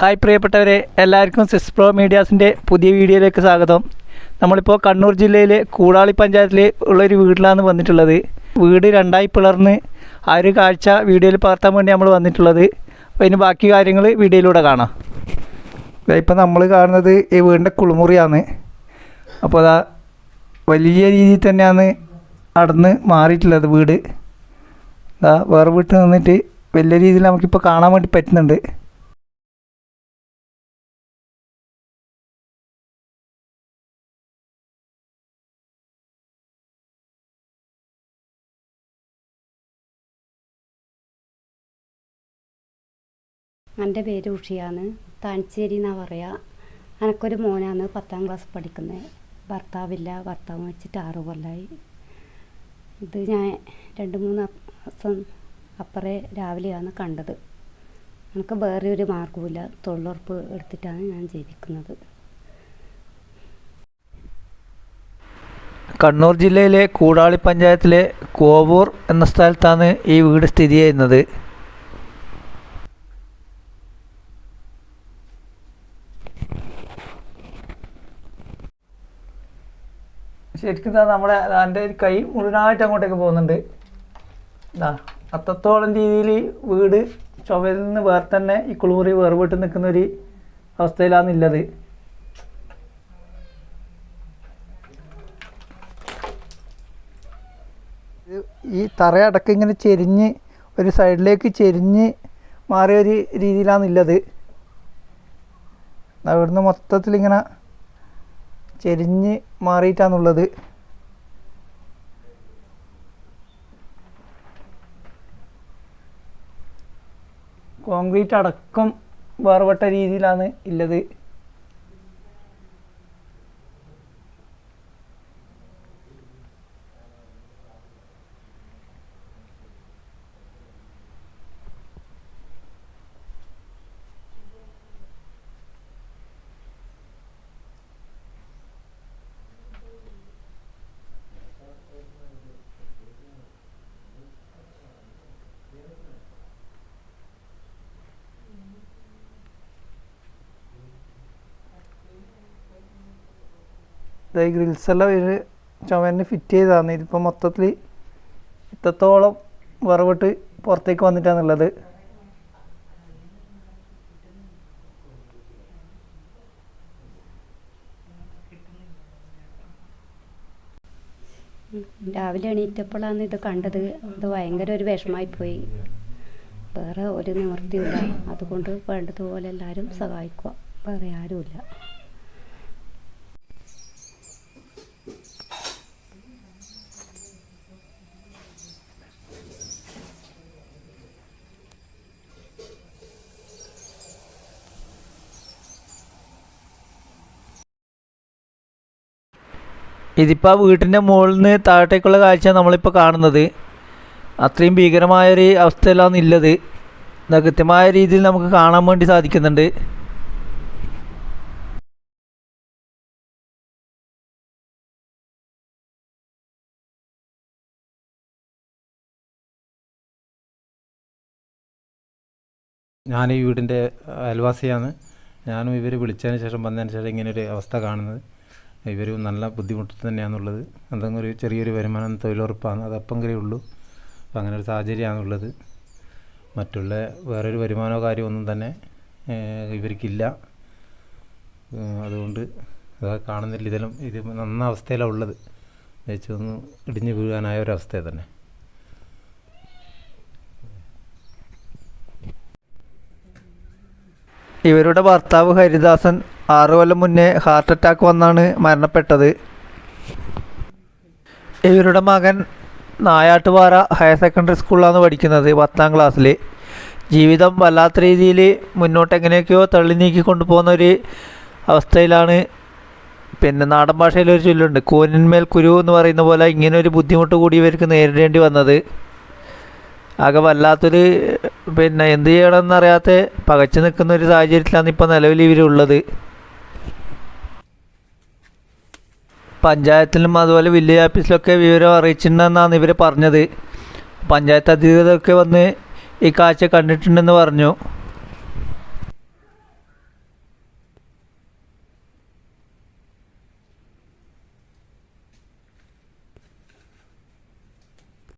Hi പ്രിയപ്പെട്ടവരെ എല്ലാവർക്കും സിസ്പ്രോ മീഡിയാസിന്റെ പുതിയ വീഡിയോയിലേക്ക് സ്വാഗതം. നമ്മളിപ്പോൾ കണ്ണൂർ ജില്ലയിലെ കൂടാളി പഞ്ചായത്തിൽ ഉള്ളൊരു വീട്ടിലാണ് വന്നിട്ടുള്ളത്. വീട് രണ്ടായി പിളർന്ന് ആ ഒരു കാഴ്ച വീഡിയോയിൽ പകർത്താൻ വേണ്ടി നമ്മൾ വന്നിട്ടുള്ളത്. അപ്പോൾ ഇനി ബാക്കി കാര്യങ്ങൾ വീഡിയോയിലൂടെ കാണാം. ഇപ്പോൾ നമ്മൾ കാണുന്നത് ഈ വീടിന്റെ കുളിമുറിയാണ്. അപ്പോൾ അതാ വലിയ രീതിയിൽ തന്നെയാണ് അടന്ന് മാറിയിട്ടുള്ളത് വീട്. വേറെ വീട്ടിൽ നിന്നിട്ട് വലിയ രീതിയിൽ നമുക്കിപ്പോൾ കാണാൻ വേണ്ടി പറ്റുന്നുണ്ട്. എന്റെ പേര് ഉഷിയാണ്. താൻശ്ശേരി എന്നാ പറയുക എനിക്കൊരു മോനാണ് പത്താം ക്ലാസ് പഠിക്കുന്നത് ഭർത്താവില്ല. ഭർത്താവ് വെച്ചിട്ട് ആറു കൊല്ലായി. ഇത് ഞാൻ രണ്ട് മൂന്ന് ദിവസം അപ്പറേ രാവിലെയാണ് കണ്ടത്. എനിക്ക് വേറെ ഒരു മാർഗവുമില്ല തൊഴിലുറപ്പ് എടുത്തിട്ടാണ് ഞാൻ ജീവിക്കുന്നത്. കണ്ണൂർ ജില്ലയിലെ കൂടാളി പഞ്ചായത്തിലെ കോവൂർ എന്ന സ്ഥലത്താണ് ഈ വീട് സ്ഥിതി ചെയ്യുന്നത്. ശരിക്കും നമ്മുടെ എന്റെ കൈ മുഴുവനായിട്ട് അങ്ങോട്ടേക്ക് പോകുന്നുണ്ട്. ഇതാ അത്രത്തോളം രീതിയിൽ വീട് ചുവരിൽ നിന്ന് വേറെ തന്നെ ഈ കുളിമുറി വേർപെട്ട് നിൽക്കുന്ന ഒരു അവസ്ഥയിലാണ് ഉള്ളത് തറ ഈ തറയടക്കം ഇങ്ങനെ ചെരിഞ്ഞ് ഒരു സൈഡിലേക്ക് ചെരിഞ്ഞ് മാറിയ ഒരു രീതിയിലാണ് അവിടുന്ന് മൊത്തത്തിൽ ഇങ്ങനെ ചെരിഞ്ഞ് മാറിയിട്ടാണുള്ളത് കോൺക്രീറ്റ് അടക്കം വേർപെട്ട രീതിയിലാണ് ഉള്ളത് ഇത് ഗ്രിൽസ് എല്ലാം ഒരു ചുമരിന് ഫിറ്റ് ചെയ്തതാണ്. ഇതിപ്പോൾ മൊത്തത്തിൽ ഇത്രത്തോളം വറവിട്ട് പുറത്തേക്ക് വന്നിട്ടാണുള്ളത്. രാവിലെ എണീറ്റപ്പോഴാണ് ഇത് കണ്ടത്. അത് ഭയങ്കര ഒരു വിഷമായി പോയി. വേറെ ഒരു നിവൃത്തിയില്ല. അതുകൊണ്ട് വേണ്ടതുപോലെ എല്ലാവരും സഹായിക്കുക. വേറെ ആരുമില്ല. ഇതിപ്പോൾ വീട്ടിന്റെ മുകളിൽ നിന്ന് താഴത്തേക്കുള്ള കാഴ്ച നമ്മളിപ്പോൾ കാണുന്നത്. അത്രയും ഭീകരമായൊരു അവസ്ഥയിലാണ് ഇല്ലത്. കൃത്യമായ രീതിയിൽ നമുക്ക് കാണാൻ വേണ്ടി സാധിക്കുന്നുണ്ട്. ഞാൻ ഈ വീടിന്റെ അയൽവാസിയാണ്. ഞാനും ഇവർ വിളിച്ചതിന് ശേഷം വന്നതിന് ശേഷം ഇങ്ങനെ ഒരു അവസ്ഥ കാണുന്നത്. ഇവർ നല്ല ബുദ്ധിമുട്ട് തന്നെയാണുള്ളത് എന്തെങ്കിലും ഒരു ചെറിയൊരു വരുമാനം തൊഴിലുറപ്പാണ്. അത് അപ്പങ്കരേ ഉള്ളൂ. അപ്പം അങ്ങനെ ഒരു സാഹചര്യമാണുള്ളത് മറ്റുള്ള വേറൊരു വരുമാനമോ കാര്യമൊന്നും തന്നെ ഇവർക്കില്ല. അതുകൊണ്ട് അതൊക്കെ കാണുന്നില്ല ഇതെല്ലാം ഇത് നന്ന അവസ്ഥയിലാണ് ഉള്ളത്. ഒന്ന് ഇടിഞ്ഞു വീഴാനായ ഒരവസ്ഥ തന്നെ. ഇവരുടെ ഭർത്താവ് ഹരിദാസൻ ആറു കൊല്ലം മുന്നേ ഹാർട്ട് അറ്റാക്ക് വന്നാണ് മരണപ്പെട്ടത്. ഇവരുടെ മകൻ നായാട്ടുപാറ ഹയർ സെക്കൻഡറി സ്കൂളിലാണ് പഠിക്കുന്നത് പത്താം ക്ലാസ്സിൽ ജീവിതം വല്ലാത്ത രീതിയിൽ മുന്നോട്ട് എങ്ങനെയൊക്കെയോ തള്ളി നീക്കി കൊണ്ടുപോകുന്ന ഒരു അവസ്ഥയിലാണ്. പിന്നെ നാടൻ ഭാഷയിൽ ഒരു ചൊല്ലുണ്ട് കൂനിന്മേൽ കുരു എന്ന് പറയുന്ന പോലെ ഇങ്ങനെ ഒരു ബുദ്ധിമുട്ട് കൂടി ഇവർക്ക് നേരിടേണ്ടി വന്നത്. ആകെ വല്ലാത്തൊരു പിന്നെ എന്ത് ചെയ്യണമെന്നറിയാത്ത പകച്ചു നിൽക്കുന്ന ഒരു സാഹചര്യത്തിലാണ് ഇപ്പോൾ നിലവിൽ ഇവരുള്ളത്. പഞ്ചായത്തിലും അതുപോലെ വില്ലേജ് ഓഫീസിലൊക്കെ വിവരം അറിയിച്ചിട്ടുണ്ടെന്നാണ് ഇവർ പറഞ്ഞത്. പഞ്ചായത്ത് അധികൃതരൊക്കെ വന്ന് ഈ കാഴ്ച കണ്ടിട്ടുണ്ടെന്ന് പറഞ്ഞു.